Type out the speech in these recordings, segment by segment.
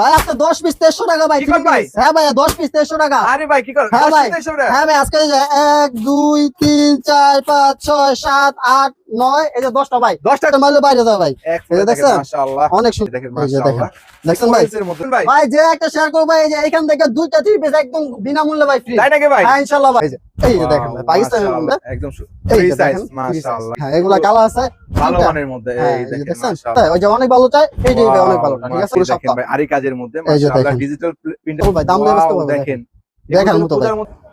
ভাই আজকে দশ পিস তেরশো টাকা ভাই ভাই? হ্যাঁ ভাই দশ পিস তেরশো টাকা আরে ভাই কি হ্যাঁ ভাই। হ্যাঁ ভাই আজকে এক দুই তিন চার পাঁচ ছয় সাত আট নয় এই যে দশটা ভাই দশটা মারলে বাইরে যাবে ভাই দেখছেন? অনেক সুন্দর দেখছেন ভাই যে একটা শেয়ার করব ভাই যে এখান থেকে দুইটা থ্রি পিস একদম বিনামূল্যে ভাই ফ্রি তাই নাকি ভাই হ্যাঁ ইনশাল্লাহ ভাই এই যে দেখেন ভাই Wow, মধ্যে একদম ফ্রি সাইজ দেখেন free size। মাশাআল্লাহ হ্যাঁ এগুলা কালার আছে ভালো মানের মধ্যে হ্যাঁ এই এই দেখেন তাই ওই যে অনেক ভালো চাই এই যে অনেক ভালো ঠিক আছে দেখেন ভাই আরি কাজের মধ্যে মাশাআল্লাহ ডিজিটাল প্রিন্ট ভাই, দাম দেখেন দেখার মতো ভাই।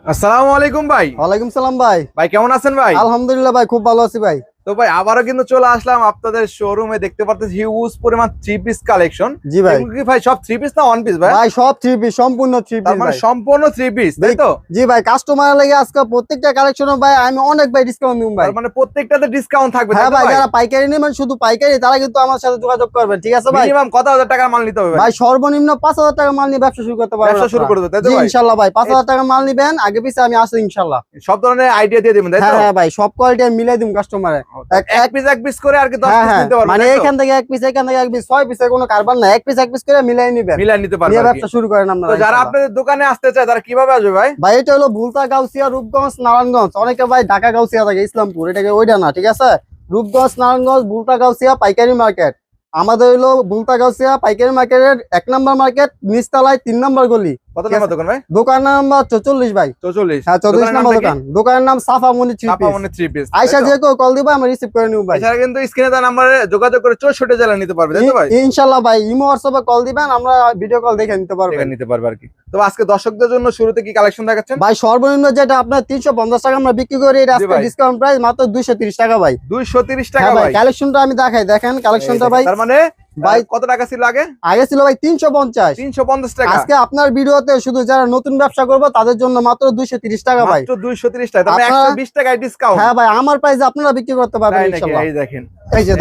আসসালামু আলাইকুম ভাই ওয়ালাইকুম সালাম ভাই ভাই কেমন আছেন ভাই আলহামদুলিল্লাহ ভাই খুব ভালো আছি ভাই তো ভাই আবারও কিন্তু চলে আসলাম আপনাদের শোরুমে দেখতে পাচ্ছেন হিউজ পরিমাণ থ্রি পিস কালেকশন জি ভাই। ভাই সব থ্রি পিস না ওয়ান পিস ভাই? ভাই সব থ্রি পিস সম্পূর্ণ থ্রি পিস মানে সম্পূর্ণ থ্রি পিস তাই তো? জি ভাই কাস্টমার লাগে আজকে প্রত্যেকটা কালেকশন ভাই আমি অনেক ভাই ডিসকাউন্ট দিব ভাই। মানে প্রত্যেকটাতে ডিসকাউন্ট থাকবে হ্যাঁ ভাই যারা পাইকারি নেই মানে শুধু পাইকারি তারা কিন্তু আমার সাথে যোগাযোগ করবেন ঠিক আছে ভাই? মিনিমাম কত হাজার টাকার মাল নিতে হবে ভাই? সর্বনিম্ন পাঁচ হাজার টাকা মাল নিয়ে ব্যবসা শুরু করতে পারবেন ব্যবসা শুরু। করবে তাই তো ভাই? ইনশাল্লাহ ভাই পাঁচ হাজার টাকা মাল নিবেন আগে পিছে আমি আসি ইনশাল্লাহ। সব ধরনের আইডিয়া দিয়ে দিবেন তাই হ্যাঁ তো? হ্যাঁ ভাই সব কোয়ালিটি আমি মিলাই দিম কাস্টমারে এক- এক পিস এক পিস করে আর কি দশ হ্যাঁ হ্যাঁ নিতে পারবেন মানে এখান থেকে এক পিস এখান থেকে এক পিস ছয় পিসের কোনো কারবার না এক পিস এক পিস করে মিলাই নিবেন। মিলাই নিতে পারবেন ব্যবসা শুরু করেন আপনারা যারা আপনাদের দোকানে আসতে চায় তারা কীভাবে আসবে ভাই? ভাই এটা হলো ভুলতা গাউসিয়া রূপগঞ্জ নারায়ণগঞ্জ। অনেকে ভাই ঢাকা গাউসিয়া থাকে ইসলামপুর। এটাকে ওইটা না ঠিক আছে? রূপগঞ্জ নারায়ণগঞ্জ ভুলতা গাউসিয়া পাইকারি মার্কেট। আমাদের হলো ভুলতা গাউসিয়া পাইকারি মার্কেটের এক নম্বর মার্কেট নিচতলায় তিন নম্বর গলি। কত নাম্বার দোকান ভাই? দোকান নাম্বার চৌচল্লিশ ভাই। চৌচল্লিশ। হ্যাঁ চৌত্রিশ নম্বর দোকান। দোকানের নাম সাফা মনি থ্রি পিস মানে থ্রি পিস আইসা যে কেউ কল দিবা আমি রিসিভ করে নিব ভাই। এছাড়া কিন্তু স্ক্রিনে তার নাম্বারে যোগাযোগ করে চৌষট্টি জেলা নিতে পারবে তাই তো ভাই? ই- ইনশাল্লাহ ভাই ইমো হোয়াটসঅ্যাপে কল দিবেন আমরা ভিডিও কল দেখে নিতে এখানে নিতে পারবে আর কি। তো আজকে দর্শকদের জন্য শুরুতে কি কালেকশন দেখাচ্ছেন? ভাই সর্বনিম্ন যেটা আপনার তিনশো পঞ্চাশ টাকা আমরা বিক্রি করি এটা আজকে ডিসকাউন্ট প্রাইস মাত্র দুইশো তিরিশ টাকা ভাই। দুইশো তিরিশ টাকা হ্যাঁ ভাই কালেকশনটা আমি দেখাই দেখেন কালেকশনটা ভাই। তার মানে ভাই- কত টাকা ছিল আগে? আগে ছিল ভাই তিনশো পঞ্চাশ। তিনশো পঞ্চাশ টাকা। আজকে আপনার ভিডিওতে শুধু যারা নতুন ব্যবসা করব তাদের জন্য মাত্র দুইশো তিরিশ টাকা ভাই। দুইশো তিরিশ টাকা। একশো বিশ টাকায় ডিসকাউন্ট হ্যাঁ ভাই আমার প্রাইসে আপনারা বিক্রি করতে পারবেন এই দেখেন। এই যে।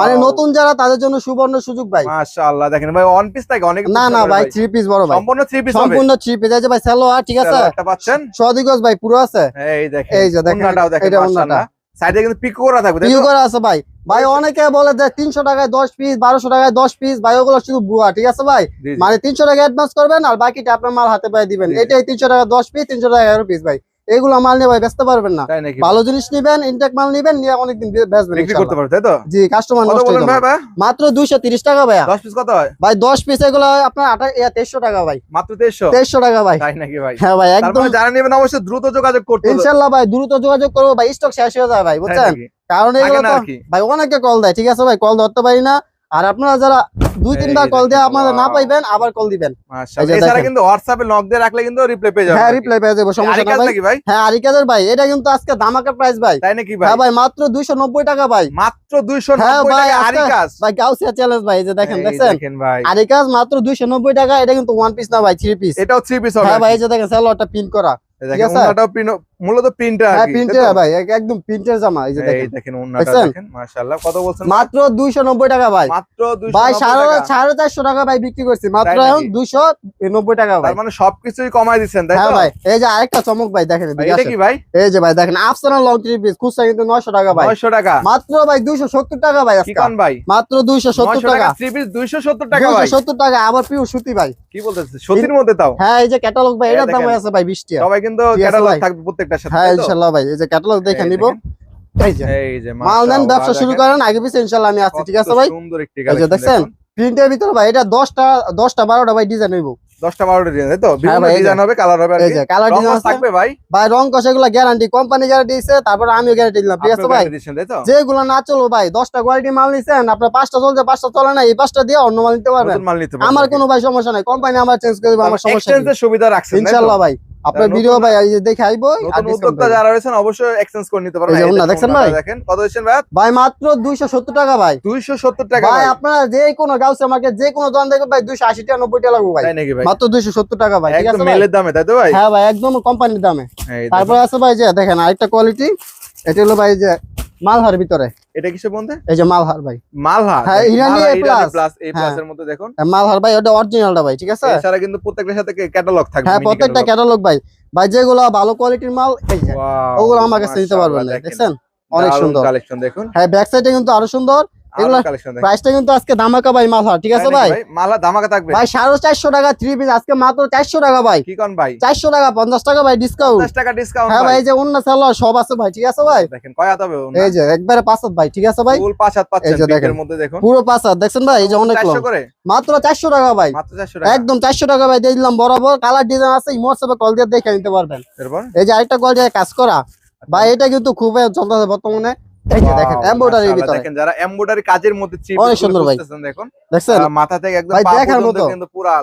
মানে নতুন যারা তাদের জন্য সুবর্ণ সুযোগ ভাই। মাশাআল্লাহ দেখেন ভাই ওয়ান পিস থাকে অনেক না না ভাই থ্রি পিস বড় ভাই। সম্পূর্ণ থ্রি পিস সম্পূর্ণ থ্রি পিস আছে ভাই সালোয়ার ঠিক আছে? একটা পাচ্ছেন? সদিগজ ভাই পুরো আছে? এই দেখেন এই যে দেখেন, দেখেন এটা মাশাআল্লাহ। সাইডে কিন্তু পিকো করা থাকবে পিকো করা আছে ভাই। ভাই অনেকে বলে যে তিনশো টাকায় দশ পিস বারোশো টাকায় দশ পিস ভাই ওগুলো শুধু বুয়া ঠিক আছে ভাই। মানে তিনশো টাকা অ্যাডভান্স করবেন আর বাকিটা আপনার মাল হাতে পায়ে দিবেন। এটাই তিনশো টাকা দশ পিস তিনশো টাকা এগারো পিস ভাই। এগুলো মাল নিয়ে ভাই বেচতে পারবেন না। ভালো জিনিস নিবেন ইনটেক মাল নিবেন নিয়ে অনেকদিন বেচবেন বিক্রি করতে ইনশাআল্লাহ। পারবে তাই তো? জি কাস্টমার কত বলেন ভাই ভাই? মাত্র দুইশো তিরিশ টাকা ভাইয়া। দশ পিস কত হয়? ভাই দশ পিস এগুলো আপনার আটা তেইশশো টাকা ভাই। মাত্র তেইশশো? তেইশশো টাকা ভাই। তাই নাকি ভাই? হ্যাঁ ভাই একদম মানে যারা নেবেন অবশ্যই দ্রুত যোগাযোগ করতে হবে। ইনশাল্লাহ ভাই দ্রুত যোগাযোগ করব ভাই স্টক শেষ হয়ে যায় ভাই বুঝছেন? কারণ এগুলো তো ভাই অনেকে কল দেয় ঠিক আছে ভাই? কল ধরতে পারি না আর আপনারা যারা দুই তিনবার কল দিয়ে আপনারা না পাইবেন আবার কল দিবেন। এছাড়া। কিন্তু হোয়াটসঅ্যাপে নক দিয়ে রাখলে কিন্তু রিপ্লাই পেয়ে যাবে হ্যাঁ রিপ্লাই পেয়ে যাব সমস্যা না আরিকাজ ভাই। হ্যাঁ আরিকাদের ভাই এটা কিন্তু আজকে ধামাকা প্রাইস ভাই। তাই নাকি ভাই? হ্যাঁ ভাই মাত্র দুইশো নব্বই টাকা ভাই। মাত্র দুইশো হ্যাঁ নব্বই ভাই, টাকা আজকে- ভাই গাউসিয়া চ্যালেঞ্জ ভাই এই যে দেখেন দেখেন ভাই। আরিকাজ মাত্র দুইশো নব্বই টাকা এটা কিন্তু ওয়ান পিস না ভাই থ্রি পিস এটাও থ্রি পিস হবে হ্যাঁ ভাই এই যে দেখেন স্যালোয়ারটা পিন করা। ঠিক আছে? ওন্নাটাও print- মূলত প্রিন্টার হ্যাঁ প্রিন্টের ভাই একদম প্রিন্টের জামা এই যে এই দেখেন। দেখেন ওন্নাটা দেখেন মাশাআল্লাহ কত বলছেন? মাত্র দুইশো নব্বই টাকা ভাই। মাত্র 290 ভাই সাড়ে টাকা। সাড়ে চারশো টাকা ভাই বিক্রি করছি। মাত্র এখন নাকি? দুইশো নব্বই টাকা ভাই। তার মানে সবকিছুই কমাই দিচ্ছেন তাই হ্যাঁ ভাই এই যে আরেকটা চমক ভাই দেখেন এটা কি ভাই? এই যে ভাই দেখেন আফসানা লং থ্রি পিস খুচরা কিন্তু নয়শো টাকা ভাই। 900 টাকা। মাত্র ভাই দুইশো সত্তর টাকা ভাই আজকে। কোন ভাই। মাত্র দুইশো সত্তর 900 টাকা। টাকা থ্রি পিস 270 টাকা ভাই। সত্তর টাকা আবার সুতি ভাই। কি মধ্যে তাও? হ্যাঁ এই যে ক্যাটালগ ভাই এটার দাম আছে ভাই টাকা। সবাই কিন্তু ক্যাটালগ প্রত্যেকটার সাথে হ্যাঁ ভাই। এই যে ক্যাটালগ দেখে নিব। এই যে। মাল নেন ব্যবসা শুরু করেন আগে পিছিয়ে ইনশাল্লাহ আমি আছি ঠিক আছে ভাই? সুন্দর একটি এই যে কালেকশন প্রিন্টের ভিতরে ভাই এটা দশটা দশটা বারোটা ভাই ডিজাইন হইব। 10টা 12টা ডিজাইন তাই তো? বিভিন্ন ভাই, ডিজাইন হবে কালার হবে আর এই যে কালার রং ডিজাইন থাকবে ভাই? ভাই রং কষা গ্যারান্টি কোম্পানি গ্যারান্টি দিচ্ছে তারপরে আমিও গ্যারান্টি দিলাম ঠিক আছে ভাই? যেগুলো না চলো ভাই দশটা কোয়ালিটি মাল নিছেন আপনার পাঁচটা চলছে পাঁচটা চলে না এই পাঁচটা দিয়ে অন্য মাল নিতে পারবেন। আমার কোনো ভাই সমস্যা নাই কোম্পানি আমার চেঞ্জ করে দিবে আমার সমস্যা এক্সচেঞ্জের সুবিধা রাখছেন তাই ইনশাল্লাহ ভাই। আপনার ভিডিও ভাই এই যে দেখে আইবো নতুন উদ্যোক্তা যারা রয়েছেন অবশ্যই এক্সচেঞ্জ করে নিতে এই এই ওন্না দেখুন, ভাই? দেখেন কত দিচ্ছেন ভাই? ভাই মাত্র দুইশো সত্তর টাকা ভাই। 270 টাকা ভাই আপনারা যে কোনো গাউসে আমাকে যে কোনো দোকান দেখবেন ভাই দুইশো আশি টাকা নব্বই টাকা লাগবে ভাই। তাই নাকি ভাই? মাত্র দুইশো সত্তর টাকা ভাই ঠিক আছে? মেলের দামে তাই তো ভাই? হ্যাঁ ভাই একদম কোম্পানির দামে। তারপরে আছে ভাই যে দেখেন আরেকটা কোয়ালিটি এটা হলো ভাই যে মালহার ভিতরে। এটা মধ্যে? এই যে মালহার ভাই। মালহার। হ্যাঁ, ইরানি এ প্লাস প্লাস এ হ্যাঁ। প্লাস এর মধ্যে দেখুন। মালহার ভাই ওটা অরিজিনালটা ভাই ঠিক আছে? এছাড়া কিন্তু প্রত্যেকটার সাথে ক্যাটালগ থাকবে হ্যাঁ প্রত্যেকটা ক্যাটালগ ভাই। ভাই যেগুলো ভালো কোয়ালিটির মাল এই যে ওগুলো আমার কাছে দিতে পারবেন দেখছেন? অনেক সুন্দর। কালেকশন দেখুন। হ্যাঁ ব্যাক সাইডে কিন্তু আরও সুন্দর। প্রাইসটা কিন্তু আজকে ধামাকা ভাই মাথা ঠিক আছে ভাই? মালা ধামাকা থাকবে। ভাই সাড়ে চারশো টাকা থ্রি পিস আজকে মাত্র চারশো টাকা ভাই। কি কোন ভাই? চারশো টাকা পঞ্চাশ টাকা ভাই ডিসকাউন্ট টাকা ডিসকাউন্ট হ্যাঁ ভাই যে অন্য সালোয়ার সব আছে ভাই ঠিক আছে ভাই? দেখেন কয় হাত এই যে একবারে পাঁচ হাত ভাই ঠিক আছে ভাই? ফুল পাঁচ হাত পাচ্ছেন দেখেন। মধ্যে দেখুন। পুরো পাঁচ হাত দেখছেন ভাই এই যে অনেক লং মাত্র চারশো টাকা ভাই। মাত্র 400 টাকা? একদম চারশো টাকা ভাই দিয়ে দিলাম বরাবর। কালার ডিজাইন আছে কল দিয়ে দেখে নিতে পারবেন। এই যে আরেকটা কল দিয়ে কাজ করা। ভাই এটা কিন্তু খুবই চলতেছে বর্তমানে। এই যে দেখেন এমব্রয়ডারির ভিতরে। দেখেন যারা এমব্রয়ডারি কাজের মধ্যে চিপ অনেক সুন্দর ভাই। দেখুন। দেখছেন? মাথা থেকে একদম ভাই দেখার মতো। কিন্তু পুরা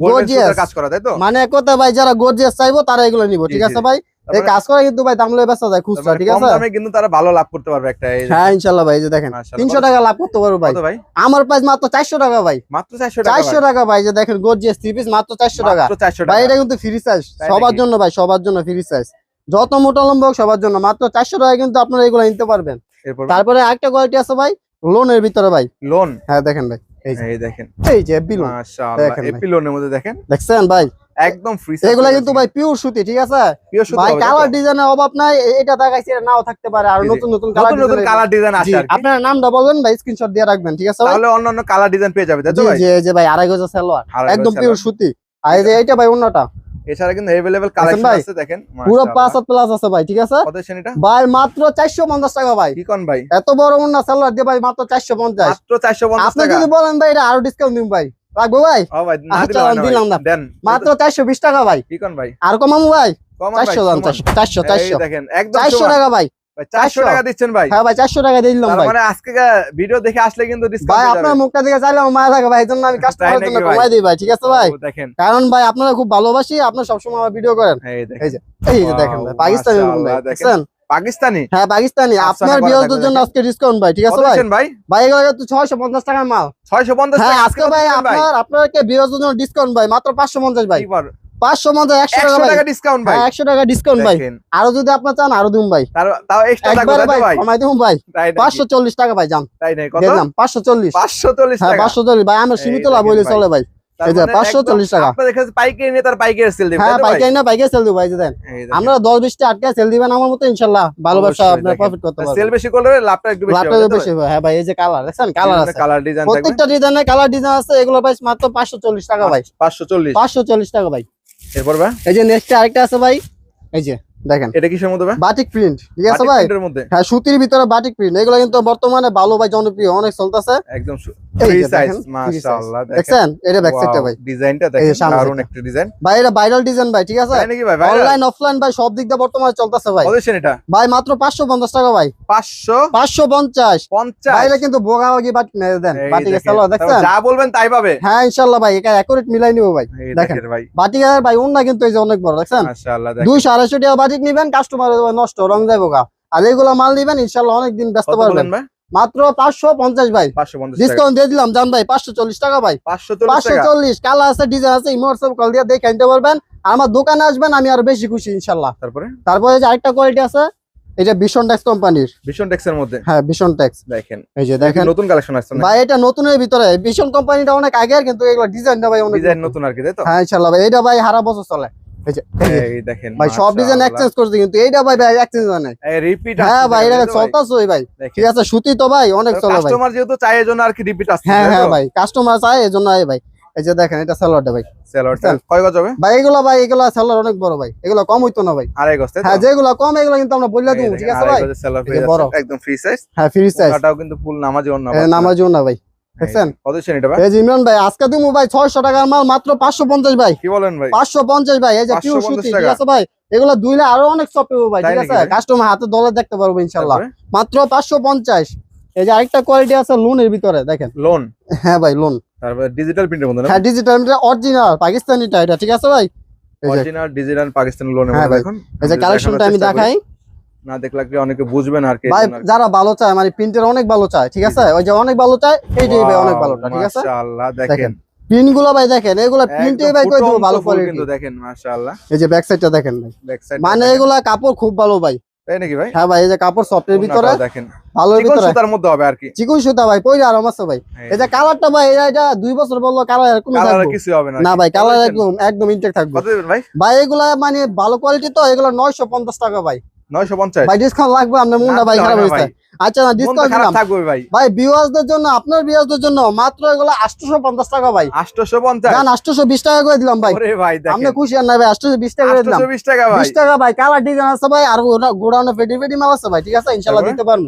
গোল্ডেন কাজ করা তাই তো? মানে কথা ভাই যারা গর্জিয়াস চাইব তারা এগুলো নিবো ঠিক আছে ভাই? এই কাজ করা কিন্তু ভাই দাম লয়ে বেচা যায় খুচরা ঠিক আছে? দামে কিন্তু তারা ভালো লাভ করতে পারবে একটা হ্যাঁ ইনশাল্লাহ ভাই যে দেখেন মাশাআল্লাহ, তিনশো টাকা লাভ করতে পারব ভাই। ভাই? আমার প্রাইস মাত্র চারশো টাকা ভাই। মাত্র 400 টাকা চারশো টাকা ভাই যে দেখেন গর্জিয়াস থ্রি পিস মাত্র চারশো টাকা। মাত্র 400 ভাই এটা কিন্তু ফ্রি সাইজ সবার জন্য ভাই সবার জন্য ফ্রি সাইজ যত মোটা লম্বা হোক সবার জন্য মাত্র চারশো টাকা কিন্তু আপনারা এগুলো নিতে পারবেন। তারপরে আরেকটা কোয়ালিটি আছে ভাই লোনের ভিতরে ভাই। লোন হ্যাঁ দেখেন ভাই এই দেখেন। এই যে এফবি লোন দেখেন এপি লোনের মধ্যে দেখেন? দেখছেন ভাই? একদম ফ্রি এগুলা কিন্তু ভাই পিওর সুতি ঠিক আছে? ভাই কালার ডিজাইনের অভাব নাই এটা দেখাইছি এটা নাও থাকতে পারে। আর। নতুন নতুন কালার নতুন নতুন কালার ডিজাইন কি। আপনার নামটা বলবেন ভাই স্ক্রিনশট দিয়ে রাখবেন ঠিক আছে কালার ডিজাইন পেয়ে যাবে তাই তো ভাই? জি এই ভাই আড়াই গজ সালোয়ার একদম পিওর সুতি। আর এই যে এইটা ভাই অন্যটা। এছাড়া কিন্তু अवेलेबल দেখেন কালেকশন ভাই? আছে দেখেন পুরো মাশাআল্লাহ। পাঁচ হাত প্লাস আছে ভাই ঠিক আছে কত শ্রেণীটা ভাই মাত্র চারশো পঞ্চাশ টাকা ভাই কি কোন ভাই এত বড় অন্য সালোয়ার দিয়ে ভাই মাত্র চারশো পঞ্চাশ মাত্র 450 আপনি টাকা যদি বলেন ভাই এটা আরো ডিসকাউন্ট দিন ভাই রাখবো ভাই ও ভাই না আচ্ছা, দিলে হয় না দিলাম ভাই। না। দেন মাত্র চারশো বিশ টাকা ভাই কি কোন ভাই আর কমামু ভাই কমান ভাই চারশো দাম সমান। চারশো চারশো এই চারশো দেখেন একদম চারশো সমান। টাকা ভাই 400 টাকা দিচ্ছেন ভাই। হ্যাঁ ভাই চারশো টাকা দিলাম ভাই। মানে আজকে ভিডিও দেখে আসলে কিন্তু ভাই আপনার মুখটা দিকে চাইলে আমার মায়া ভাই এই জন্য আমি কাস্টমারের জন্য কমাই দিই ভাই ঠিক আছে ভাই? দেখেন। কারণ ভাই আপনারা খুব ভালোবাসি আপনার সবসময় আমার ভিডিও করেন। এই দেখেন। এই যে এই যে দেখেন ভাই Wow, পাকিস্তানি ভাই দেখেন। পাকিস্তানি? হ্যাঁ পাকিস্তানি। আপনার করা বিরোধের জন্য আজকে ডিসকাউন্ট ভাই ঠিক আছে ভাই? ভাই? ভাই এগুলো তো ছয়শো পঞ্চাশ টাকার মাল। 650 হ্যাঁ টাকা আজকে ভাই আপনার আপনাকে বিরোধের জন্য ডিসকাউন্ট ভাই? মাত্র পাঁচশো পঞ্চাশ ভাই। কি বার? পাঁচশো একশো টাকা 100 ভাই। টাকা ডিসকাউন্ট ভাই। হ্যাঁ একশো টাকা ডিসকাউন্ট ভাই। দেখেন। আরও যদি আপনার চান আরও দিন ভাই। তার তাও এক্সট্রা টাকা একবারে ভাই ভাই? কমাই দিন ভাই। পাঁচশো চল্লিশ টাকা ভাই যান। পাঁচশো চল্লিশ। 540 হ্যাঁ পাঁচশো চল্লিশ। ভাই আমরা এই সীমিত লাভ হইলে চলে ভাই। মানে 540 একদম টাকা। আপনাদের পাইকারি নিয়ে তার পাইকারি সেল দিবেন হ্যাঁ ভাই? পাইকারি না পাইকারি সেল দিব ভাই দেন। আমরা দশ বিশটা আটকে সেল দিবেন আমার মতো ইনশাল্লাহ ভালো ব্যবসা আপনার প্রফিট করতে পারবেন। সেল বেশি করলে লাভটা একটু বেশি লাভটা হবে তো বেশি হবে। হ্যাঁ ভাই এই যে কালার দেখছেন? কালার আছে। কালার ডিজাইন প্রত্যেকটা ডিজাইনের কালার ডিজাইন আছে এগুলো প্রাইস মাত্র পাঁচশো চল্লিশ টাকা ভাই। 540 পাঁচশো চল্লিশ টাকা ভাই। এরপর বা? এই যে নেক্সট আরেকটা আছে ভাই। এই যে দেখেন। এটা কিসের মধ্যে বাটিক প্রিন্ট ঠিক আছে ভাই? হ্যাঁ সুতির ভিতরে বাটিক প্রিন্ট। এগুলো কিন্তু বর্তমানে ভালো ভাই জনপ্রিয় অনেক চলতেছে। একদম এই ফ্রি যে সাইজ দেখেন, free size। মাশাআল্লাহ দেখেন। দেখছেন? এটা ব্যাক সাইডটা ভাই। ডিজাইনটা দেখেন সামনে একটা ডিজাইন ভাই এটা ভাইরাল ডিজাইন ভাই ঠিক আছে? তাই নাকি ভাই? ভাই অনলাইন অফলাইন ভাই সব দিক দিয়ে বর্তমানে চলতেছে ভাই। এটা? ভাই মাত্র পাঁচশো পঞ্চাশ টাকা ভাই। 550 কিন্তু বোগা বাগি বাটি মেরে দেন দেখছেন? যা বলবেন তাই পাবে। হ্যাঁ ইনশাল্লাহ ভাই এটা মিলাই নিবো ভাই। দেখেন। কিন্তু এই যে অনেক বড় দেখছেন? মাশাআল্লাহ দেখেন। টাকা নিবেন কাস্টমার নষ্ট রং যাইবো গা। আর এগুলো মাল নিবেন ইনশাল্লাহ অনেক দিন ব্যস্ত পারবেন। মাত্র পাঁচশো পঞ্চাশ ভাই। ডিসকাউন্ট দিয়ে দিলাম জান ভাই পাঁচশো চল্লিশ টাকা ভাই। পাঁচশো চল্লিশ কালার আছে ডিজাইন আছে ইমোটসব কল দিয়ে দেখে নিতে পারবেন। আমার দোকানে আসবেন আমি আরও বেশি খুশি ইনশাল্লাহ। তারপরে? তারপরে যে আরেকটা কোয়ালিটি আছে এটা ভীষণ ট্যাক্স কোম্পানির ভীষণ টেক্সের মধ্যে? হ্যাঁ ভীষণ ট্যাক্স দেখেন। এই যে দেখেন। নতুন কালেকশন আসছে ভাই এটা নতুনের ভিতরে। ভীষণ কোম্পানিটা অনেক আগের কিন্তু এগুলো ডিজাইনটা ভাই অনেক ডিজাইন নতুন। আর কি তাই তো? হ্যাঁ ইনশাল্লাহ ভাই এটা ভাই হারা বছর চলে। এই যে এই দেখেন ভাই সব ডিজাইন এক্সচেঞ্জ করছে কিন্তু। এইটা ভাই ভাই এক্সচেঞ্জ হয় রিপিট হ্যাঁ ভাই এটা চলতাছে ভাই ঠিক আছে সুতি তো ভাই অনেক চলে ভাই। কাস্টমার যেহেতু চাই এজন্য আর কি রিপিট আসছে হ্যাঁ হ্যাঁ ভাই কাস্টমার চায় আয় ভাই। এই যে দেখেন এটা ভাই। সেলরটা কয় গজ হবে? ভাই এগুলো ভাই এগুলো অনেক বড় ভাই। এগুলো কম হইতো না ভাই। আড়াই গজ তাই হ্যাঁ যেগুলো কম এগুলো কিন্তু আমরা বললে দিব ঠিক আছে ভাই? একদম ফ্রি সাইজ হ্যাঁ ফ্রি সাইজ কিন্তু ফুল নামাজি না ভাই। দেখছেন? এই যে ইমরান ভাই আজকে ভাই টাকার মাল মাত্র পাঁচশো পঞ্চাশ ভাই। কি বলেন ভাই? পাঁচশো পঞ্চাশ ভাই এই যে পিওর সুতি ঠিক আছে ভাই? এগুলো দুইলে আরও অনেক সফট হবে ভাই ঠিক আছে? কাস্টমার হাতে দলে দেখতে পারব মাত্র পাঁচশো পঞ্চাশ। এই যে আরেকটা কোয়ালিটি আছে লোনের ভিতরে দেখেন। লোন হ্যাঁ ভাই লোন তারপরে ডিজিটাল প্রিন্টের মধ্যে হ্যাঁ ডিজিটাল অরিজিনাল পাকিস্তানিটা এটা ঠিক আছে ভাই? অরিজিনাল ডিজিটাল পাকিস্তানি লোনের হ্যাঁ মধ্যে দেখুন। এই যে আমি কালেকশনটা আমি। দেখাই। না দেখলে কি অনেকে বুঝবেন আর কি। যারা ভালো চায় মানে প্রিন্টের অনেক ভালো চায় ঠিক আছে? ওই যে অনেক ভালো চায় এইটাই ভাই অনেক ভালোটা ঠিক আছে? মাশাআল্লাহ দেখেন। দেখেন ভাই দেখেন এগুলো প্রিন্টে ভাই কই দেবো ভালো কোয়ালিটি কিন্তু দেখেন মাশাআল্লাহ। এই যে ব্যাক সাইডটা দেখেন ভাই। ব্যাক সাইড মানে এগুলা কাপড় খুব ভালো ভাই। তাই নাকি ভাই? হ্যাঁ ভাই এই যে কাপড় সফটের ভিতরে দেখেন। চিকন ভিতরে। সুতার মধ্যে হবে আর কি। চিকুন সুতা ভাই পয়লা আরাম আছে ভাই। এই যে কালারটা ভাই এটা দুই বছর বলল কালার এরকম কালার কিছু হবে না না ভাই কালার একদম একদম ইনটেক থাকবে। কত দেবেন ভাই? ভাই এগুলা মানে ভালো কোয়ালিটি তো এগুলো নয়শো পঞ্চাশ টাকা ভাই। ভাই ডিসকাউন্ট লাগবে আপনার মনটা ভাই খারাপ হয়েছে আচ্ছা না ডিসকাউন্ট দিলাম। থাকবে ভাই। ভাই ভিউয়ার্সদের জন্য আপনার ভিউয়ার্সদের জন্য মাত্র এগুলো 850 টাকা ভাই। আটশোশো পঞ্চাশ। জান 820 টাকা করে দিলাম ভাই। আপনি দেখেন। খুশি আর না ভাই 820 টাকা করে দিলাম। টাকা ভাই। 20 টাকা ভাই কালার ডিজাইন আছে ভাই আর গোডা- গোডাউনে ফেডি ফেডি মাল আছে ভাই ঠিক আছে? ইনশাআল্লাহ দিতে পারব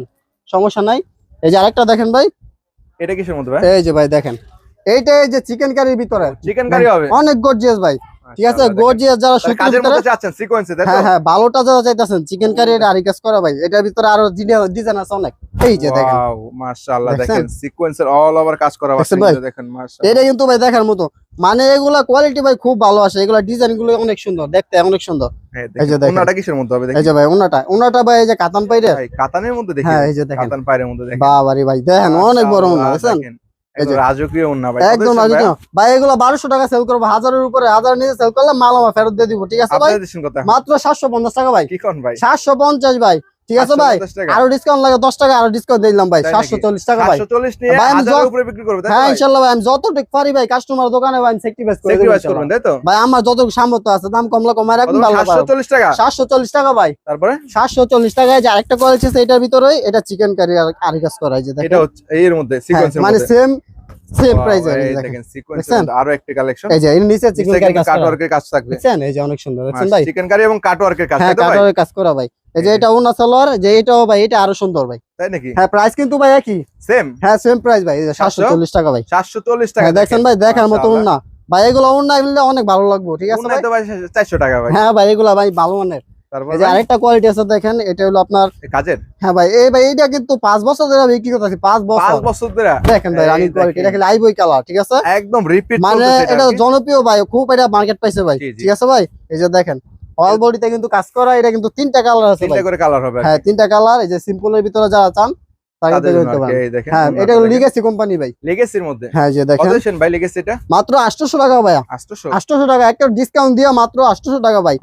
সমস্যা নাই। এই যে আরেকটা দেখেন ভাই। এটা কিসের মধ্যে ভাই? এই যে ভাই দেখেন। এইটা এই যে চিকেন কারির ভিতরে। চিকেন কারি হবে। অনেক গর্জিয়াস ভাই। ঠিক আছে গর্জিয়াস যারা কাজের ভিতরে মধ্যে চাচ্ছেন সিকোয়েন্সে তাই হ্যাঁ হ্যাঁ ভালোটা যারা চাইতেছেন চিকেন কারি এটা আরিকাস করা ভাই এটার ভিতরে আরও ডিজাইন আছে অনেক। এই যে দেখেন। ওয়াও মাশাআল্লাহ দেখেন সিকোয়েন্সের অল ওভার কাজ করা আছে দেখেন মাশাআল্লাহ। এটা কিন্তু ভাই দেখার মতো। মানে এগুলা কোয়ালিটি ভাই খুব ভালো আসে এগুলা ডিজাইনগুলো অনেক সুন্দর দেখতে অনেক সুন্দর। এই এই যে দেখেন। ওনাটা কিসের মধ্যে হবে দেখেন এই যে ভাই ওনাটা ওনাটা ভাই এই যে কাতান পাইরে ভাই কাতানের মধ্যে দেখেন হ্যাঁ এই যে দেখেন। কাতান পায়ের মধ্যে দেখেন। বাবারি ভাই দেখেন অনেক বড় ওনা দেখেন। রাজকীয় ভাই একদম রাজকীয়। ভাই। এগুলো বারোশো টাকা সেল করব হাজারের উপরে হাজার নিচে সেল করলে মাল আমার ফেরত দিয়ে দিব ঠিক আছে ভাই? মাত্র সাতশো পঞ্চাশ টাকা ভাই। কি কোন ভাই? সাতশো পঞ্চাশ ভাই। ঠিক আছে ভাই? আরও ডিসকাউন্ট লাগে দশ টাকা আরও ডিসকাউন্ট দিলাম ভাই সাতশো? চল্লিশ টাকা ভাই। 740 নিয়ে ভাই, আমি হ্যাঁ ইনশাল্লাহ ভাই আমি যতটুকু পারি ভাই কাস্টমার দোকানে ভাই আমি সেক্টিভাইজ করবেন তাই তো? ভাই আমার যতটুকু সামর্থ্য আছে দাম কমলা কমায় রাখুন? ভালো 740 টাকা? সাতশো চল্লিশ টাকা ভাই। তারপরে? সাতশো চল্লিশ টাকায় যে আরেকটা কোয়ালিটি আছে এটার ভিতরে এটা চিকেন কারি আর কাজ করা যে এটা এর মধ্যে হ্যাঁ, মানে সেম সেম প্রাইস দেখেন। দেখেন আরও একটা কালেকশন এই যে এর নিচে চিকেন কারি কাজ করা। কাটওয়ার্কের কাজ থাকবে। দেখছেন? এই যে অনেক সুন্দর। ভাই? চিকেন কারি এবং কাটওয়ার্কের কাজ হ্যাঁ তাই তো ভাই? কাটারের কাজ করা ভাই। এই যে এটা ওনা সালোয়ার যে এটাও ভাই এটা আরও সুন্দর ভাই। তাই নাকি? হ্যাঁ প্রাইস কিন্তু ভাই একই। সেম হ্যাঁ সেম প্রাইস ভাই এই যে সাতশো? চল্লিশ টাকা ভাই। 740 টাকা হ্যাঁ দেখছেন ভাই? দেখার মতো। না ভাই এগুলো অন্য অনেক ভালো লাগবে ঠিক আছে ভাই? 400 টাকা ভাই। হ্যাঁ ভাই এগুলা ভাই ভালো মানের। তারপর? আরেকটা কোয়ালিটি আছে দেখেন এটা হলো আপনার কাজের? হ্যাঁ ভাই এই ভাই এইটা কিন্তু বছর ধরে বিক্রি করতেছি পাঁচ বছর। 5 বছর ধরে? দেখেন ভাই এই রানিং কোয়ালিটি এটা খালি আইবই কালার ঠিক আছে? একদম রিপিট মানে এটা জনপ্রিয় ভাই খুব এটা মার্কেট পাইছে ভাই। ঠিক আছে ভাই? এই যে দেখেন অল বডিতে কিন্তু কাজ করা এটা কিন্তু তিনটা কালার আছে তিনটা করে কালার হবে হ্যাঁ তিনটা কালার এই যে সিম্পলের ভিতরে যারা চান দেখেন হ্যাঁ হ্যাঁ এই যে কত দেখেন দিচ্ছেন ভাই লেগেসি এটা মাত্র 800 টাকা ভাই 800 800 টাকা একটা ডিসকাউন্ট দিয়ে মাত্র 800 টাকা ভাই।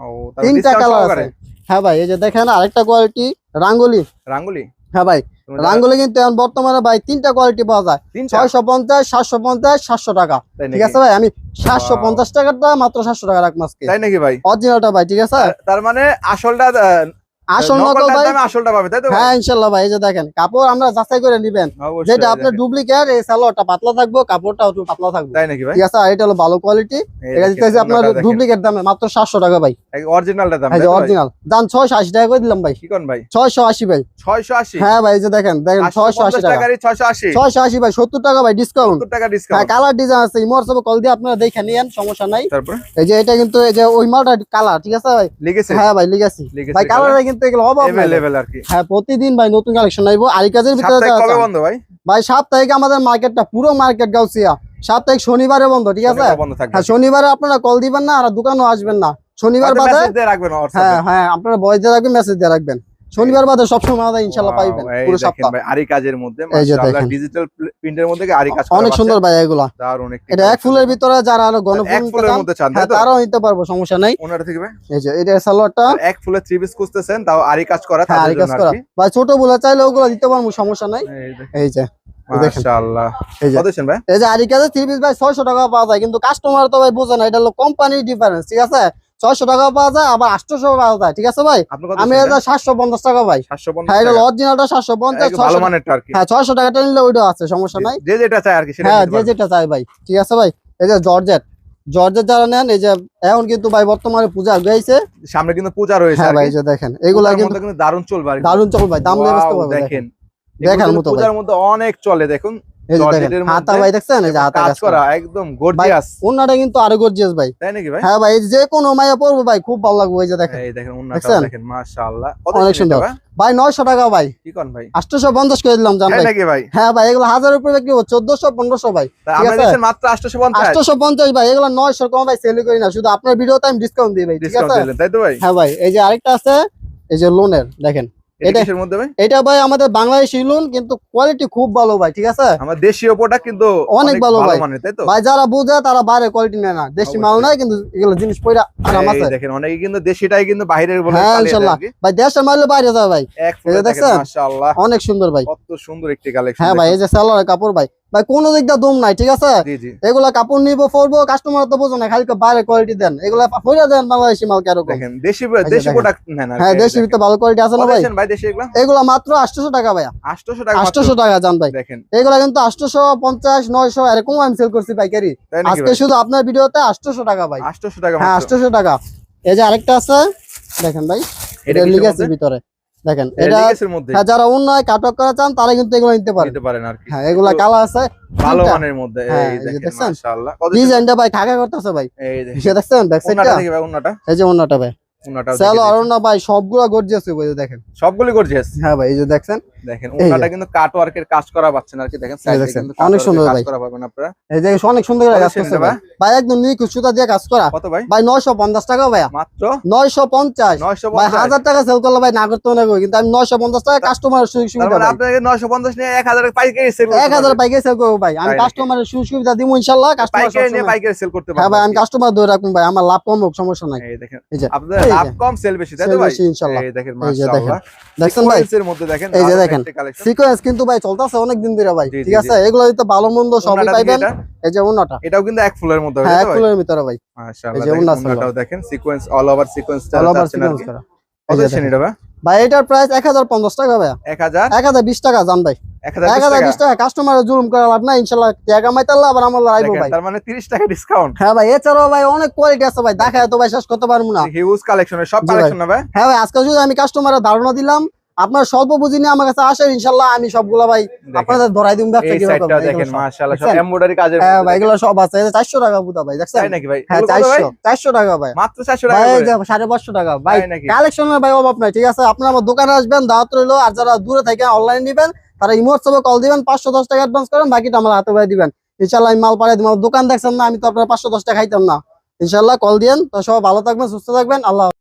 তিনটা কালার আছে। হ্যাঁ ভাই এই যে দেখেন আরেকটা কোয়ালিটি রাঙ্গুলি। রাঙ্গুলি? হ্যাঁ ভাই রাঙ্গুলি কিন্তু এখন বর্তমানে ভাই তিনটা কোয়ালিটি পাওয়া যায়। ছয়শো পঞ্চাশ সাতশো পঞ্চাশ সাতশো টাকা। ঠিক আছে ভাই আমি সাতশো পঞ্চাশ টাকাটা মাত্র সাতশো টাকা রাখব আজকে। তাই নাকি ভাই? অরিজিনালটা ভাই ঠিক আছে? তার- মানে আসলটা আসল নকল ভাই। আসলটা পাবে তাই তো হ্যাঁ ইনশাল্লাহ ভাই এই যে দেখেন কাপড় আমরা যাচাই করে নিবেন। যেটা আপনার দেখেন। ডুপ্লিকেট এই সালোয়ারটা পাতলা থাকব কাপড়টা একটু পাতলা থাকবে। তাই নাকি ভাই? ঠিক আছে এটা হলো ভালো কোয়ালিটি এটা দেখেন, আপনার ডুপ্লিকেট দামে মাত্র সাতশো টাকা ভাই। অরিজিনালটা দাম এই যে অরিজিনাল দাম ছয়শো আশি টাকা করে দিলাম ভাই। কি কোন ভাই? ছয়শো আশি ভাই। 680 হ্যাঁ ভাই এই যে দেখেন দেখেন ছয়শো আশি 850 টাকা। টাকারই 680 ভাই সত্তর টাকা ভাই ডিসকাউন্ট 70 টাকা হ্যাঁ ডিসকাউন্ট কালার ডিজাইন আছে ইমোর সব কল দিয়ে আপনারা দেখে নিয়েন সমস্যা নাই। তারপর? এই যে এটা কিন্তু এই যে ওই মালটা কালার ঠিক আছে ভাই? লিখেছে? হ্যাঁ ভাই লিখেছি। কিন্তু এগুলো অভাব নাই ভাই। अवेलेबल আর কি হ্যাঁ প্রতিদিন ভাই নতুন কালেকশন আইবো আরি কাজের ভিতরে সপ্তাহে যা কবে আছে। বন্ধ ভাই ভাই সাপ্তাহিক আমাদের মার্কেটটা পুরো মার্কেট গাউসিয়া সাপ্তাহিক শনিবারে বন্ধ ঠিক আছে শনিবার বন্ধ থাকবে হ্যাঁ শনিবারে আপনারা কল দিবেন না আর দোকানও আসবেন না শনিবার হয়তো বাদে message দিয়ে রাখবেন WhatsApp-এ। হ্যাঁ হ্যাঁ আপনারা ভয়েস দিয়ে রাখবেন মেসেজ দিয়ে রাখবেন শনিবার বাদে Wow, পাইবেন পুরো সপ্তাহ। ভাই, আরি কাজের মধ্যে মাশাআল্লাহ ডিজিটাল প্রিন্টের মধ্যে আরি কাজ অনেক সুন্দর ভাই এগুলা। একটি এটা এক ফুলের ভিতরে যারা আরও ঘন এক ফুলের মধ্যে চান হ্যাঁ তারাও নিতে পারব সমস্যা নাই। ওনাটা থেকে ভাই? এই যে এটা সালোয়ারটা এক ফুলের থ্রি পিস খুঁজতেছেন তাও আরি কাজ করা হ্যাঁ আরি কাজ জন্য করা। আর কি। ভাই ছোট বলে চাইলে ওগুলো দিতে পারব সমস্যা নাই। এই যে। মাশাআল্লাহ। এই যে। কত দিচ্ছেন ভাই? এই যে আরি কাজে থ্রি পিস ভাই ছয়শো টাকা পাওয়া যায় কিন্তু কাস্টমার তো ভাই বোঝে না এটা হলো কোম্পানির ডিফারেন্স ঠিক আছে? ছয়শো টাকা পাওয়া যায় আবার আটশোশো পাওয়া যায় ঠিক আছে ভাই? আমি সাতশো পঞ্চাশ টাকা ভাই। 750 হ্যাঁ অরিজিনালটা সাতশো পঞ্চাশ হ্যাঁ ছয়শো টাকাটা নিলে ওইটা আছে সমস্যা নাই। যে যেটা চায় আর কি হ্যাঁ যে যেটা চাই ভাই ঠিক আছে ভাই? এই যে জর্জেট জর্জেট যারা নেন এই যে এখন কিন্তু ভাই বর্তমানে পূজা গেছে। সামনে কিন্তু পূজা রয়েছে হ্যাঁ ভাই যে দেখেন এগুলা কিন্তু দারুণ চলবে আর দারুণ চল ভাই দাম দেখেন। দেখার মতো পূজার মধ্যে অনেক চলে দেখুন। এই যে জর্জেটের দেখেন হাতা ভাই দেখছেন? এই যে হাতা কাজ করা। একদম গর্জিয়াস ওনাটা কিন্তু আরও গর্জিয়াস ভাই। তাই নাকি ভাই? হ্যাঁ ভাই এই যে কোনো মাইয়া পড়ব ভাই খুব ভালো লাগবে এই যে দেখেন। এই দেখেন উন্নাটা দেখেন মাশাআল্লাহ। অনেক সুন্দর। ভাই? ভাই নয়শো টাকা ভাই। কি কোন ভাই? আটশোশো পঞ্চাশ করে দিলাম জান ভাই। নাকি ভাই? হ্যাঁ ভাই এগুলো হাজার উপরে বিক্রি ভাই। আমরা দিচ্ছেন মাত্র 850 আটশোশো পঞ্চাশ ভাই এগুলো নয়শো কম ভাই সেল করি না। শুধু আপনার ভিডিওতে আমি ডিসকাউন্ট দিই ভাই ঠিক আছে? তাই তো ভাই? হ্যাঁ ভাই এই যে আরেকটা আছে এই যে লোনের দেখেন। এটা ভাই? আমাদের বাংলাদেশ কিন্তু কোয়ালিটি খুব ভালো ভাই ঠিক আছে? আমার দেশীয় প্রোডাক্ট কিন্তু অনেক ভালো ভাই। তো? ভাই যারা বুঝে তারা বাইরে কোয়ালিটি নেয় না। দেশি মাল নাই কিন্তু এগুলো জিনিস পয়রা আরাম এই আছে। দেখেন অনেকে কিন্তু দেশিটাই কিন্তু বাইরে বলে হ্যাঁ, কি। ভাই দেশের মাল বাইরে ভাই। দেখছেন? মাশাআল্লাহ। অনেক সুন্দর ভাই। কত সুন্দর একটি কালেকশন হ্যাঁ ভাই এই যে সালোয়ার কাপড় ভাই ভাই কোনো দিক দিয়ে দম নাই ঠিক আছে? এগুলা কাপড় নিবো পরবো কাস্টমার তো বোঝো না খালি তো বাইরে কোয়ালিটি দেন। এগুলা ফইরা দেন বাংলাদেশি মাল কেরকম দেখেন দেশি দেশি প্রোডাক্ট নেন আর হ্যাঁ দেশি দেখেন। ভিতরে ভালো কোয়ালিটি আছে না ভাই? দিচ্ছেন ভাই দেশি এগুলা? এগুলা মাত্র আটশোশো টাকা ভাইয়া। 800 টাকা মাত্র। আটশোশো টাকা জান ভাই। দেখেন। এগুলা কিন্তু আটশোশো পঞ্চাশ নয়শো এরকম আমি সেল করছি পাইকারি আজকে শুধু আপনার ভিডিওতে আটশোশো টাকা ভাই। 800 টাকা হ্যাঁ মাত্র। আটশোশো টাকা। এই যে আরেকটা আছে দেখেন ভাই এটা লিগেসির মধ্যে? ভিতরে। দেখেন এটা হ্যাঁ, যারা অন্য কাটক করা চান তারা কিন্তু এগুলো নিতে পারে নিতে পারেন আর কি। হ্যাঁ এগুলা কালার আছে। ভালো মানের মধ্যে। হ্যাঁ, এই দেখেন? মাশাআল্লাহ। ডিজাইনটা ভাই করতেছে ভাই। এই দেখেন। দেখছেন? দেখি ভাই এই যে ভাই। উন্নাটাও সেলো আর দিই। ভাই সবগুলা গর্জিয়াস হইব এই যে দেখেন। সবগুলি গর্জিয়াস হ্যাঁ ভাই এই যে দেখছেন? দেখেন এই কিন্তু কাট ওয়ার্কের কাজ করা পাচ্ছেন আর কি দেখেন সাইডে দেখছেন, কিন্তু অনেক সুন্দর ভাই। করা পাবেন আপনারা। এই যে অনেক সুন্দর কাজ করছে ভাই? ভাই? একদম নিখুঁত সুতা দিয়ে কাজ করা। কত ভাই? ভাই নয়শো পঞ্চাশ টাকা ভাইয়া মাত্র? নয়শো পঞ্চাশ। 950 ভাই হাজার টাকা সেল করলে ভাই না করতে না কিন্তু আমি নয়শো পঞ্চাশ টাকা কাস্টমারের সুযোগ সুবিধা ভাই। আপনাকে 950 নিয়ে 1000 পাইকারি সেল এক হাজার পাইকারি সেল করব ভাই। আমি কাস্টমারের সুযোগ সুবিধা দিব ইনশাল্লাহ কাস্টমার পাইকারি নিয়ে পাইকারি সেল করতে হ্যাঁ ভাই আমি কাস্টমার ধরে রাখুন ভাই আমার লাভ কম হোক সমস্যা নাই। এই দেখেন আপনাদের লাভ কম সেল বেশি তাই তো ভাই? বেশি এই দেখেন ভাই? সিকোয়েন্সের মধ্যে দেখেন এই যে দারুণ দেখেন। সিকোয়েন্স কিন্তু ভাই চলতেছে অনেক দিন ধরে ভাই ঠিক আছে। এগুলো তো ভালো মন্দ সবই পাইবেন। এই যে অন্যটা এটাও কিন্তু এক ফুলের মধ্যে হ্যাঁ এক ফুলের ভিতরে ভাই। মাশাআল্লাহ দেখেন সিকোয়েন্স অল ওভার সিকোয়েন্সটা অল ওভার সিকোয়েন্স করা। কত। এটা ভাই? ভাই এটার প্রাইস এক হাজার পঞ্চাশ টাকা ভাই 1000 এক হাজার বিশ টাকা জান ভাই। 1020 টাকা? কাস্টমারের জুলুম করা লাভ না ইনশাল্লাহ টাকা মাইতাল্লা আবার আমার ভাই। তার মানে 30 টাকা ডিসকাউন্ট হ্যাঁ ভাই এছাড়াও ভাই অনেক কোয়ালিটি আছে ভাই। দেখায় তো ভাই শেষ করতে পারব না। হিউজ সব কালেকশন না ভাই? হ্যাঁ ভাই আজকে শুধু আমি কাস্টমারের ধারণা দিলাম আপনার স্বল্প পুঁজি নিয়ে আমার কাছে আসেন ইনশাল্লাহ আমি সবগুলা ভাই আপনাদের ধরাই দিন দেখেন সব। মাশাআল্লাহ সব? এমব্রয়ডারি কাজের হ্যাঁ ভাই। এগুলো সব আছে চারশো টাকা বুধা ভাই দেখছেন তাই নাকি ভাই হ্যাঁ এগুলো কত ভাই? চারশো চারশো টাকা ভাই মাত্র 400 টাকা ভাই এই করে। যে সাড়ে পাঁচশো টাকা ভাই কালেকশনের ভাই অভাব নাই ঠিক আছে আপনার আমার দোকানে আসবেন দাওয়াত রইল আর যারা দূরে থেকে অনলাইন নিবেন তারা ইমোটসবে কল দিবেন পাঁচশো দশ টাকা অ্যাডভান্স করেন বাকিটা আমার হাতে ভাই দিবেন ইনশাল্লাহ আমি মাল পাঠিয়ে দিব দোকান দেখছেন না আমি তো আপনার পাঁচশো দশ টাকা খাইতাম না ইনশাল্লাহ কল দিয়েন তো সবাই ভালো থাকবেন সুস্থ থাকবেন আল্লাহ